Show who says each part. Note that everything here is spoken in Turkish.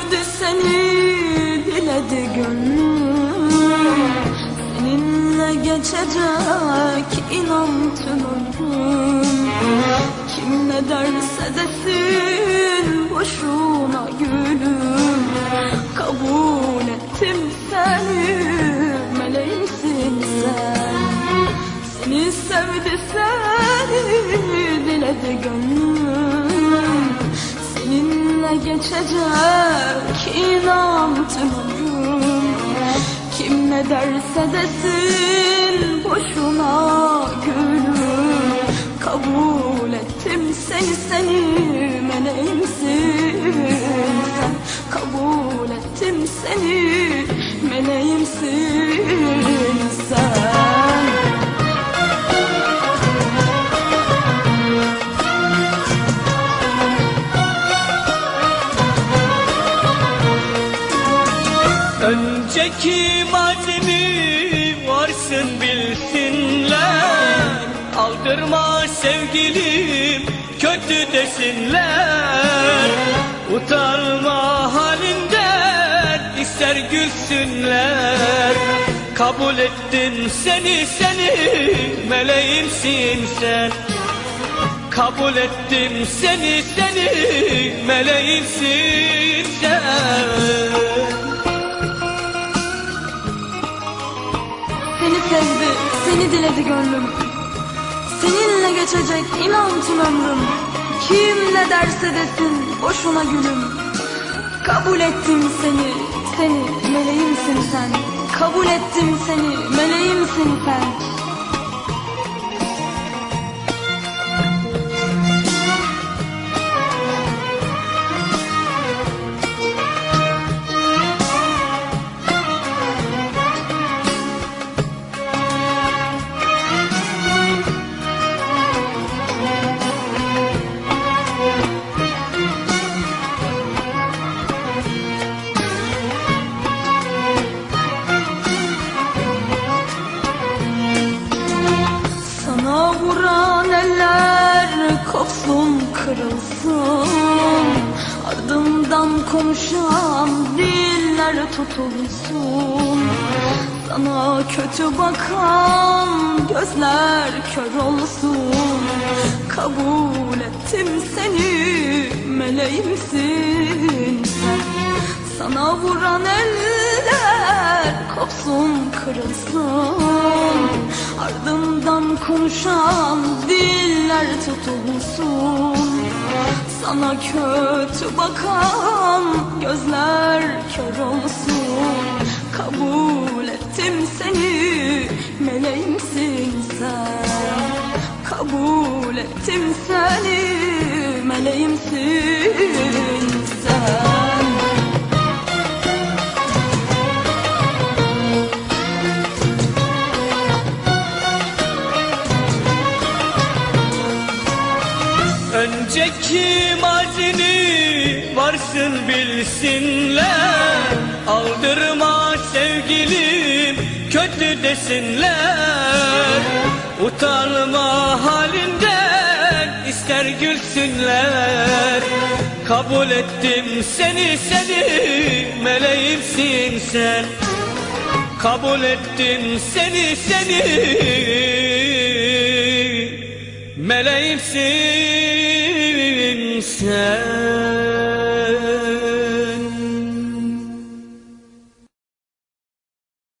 Speaker 1: sevdi seni diledi gönlüm. Seninle geçecek inan tüm ömrüm. Kim ne derse desin boşuna gülüm. Kabul ettim seni meleğimsin sen. Seni sevdi sen. geçecek inan tüm ömrüm Kim ne derse desin boşuna gülüm. Kabul ettim seni seni meleğimsin. Kabul ettim seni meleğimsin
Speaker 2: Önceki mazimi varsın bilsinler. Aldırma sevgilim kötü desinler. Utanma halinden ister gülsünler. Kabul ettim seni seni meleğimsin sen. Kabul ettim seni seni meleğimsin sen
Speaker 1: seni diledi gönlüm. Seninle geçecek inan tüm ömrüm. Kim ne derse desin boşuna gülüm. Kabul ettim seni, seni meleğimsin sen. Kabul ettim seni, meleğimsin sen kırılsın Ardından konuşan diller tutulsun. Sana kötü bakan gözler kör olsun. Kabul ettim seni meleğimsin. Sen Sana vuran eller kopsun kırılsın. Ardından konuşan diller tutulsun Sana kötü bakan gözler kör olsun. Kabul ettim seni meleğimsin sen. Kabul ettim seni meleğimsin sen
Speaker 2: Önceki mazini varsın bilsinler. Aldırma sevgilim kötü desinler. Utanma halinden ister gülsünler. Kabul ettim seni seni meleğimsin sen. Kabul ettim seni seni Meleğimsin sen.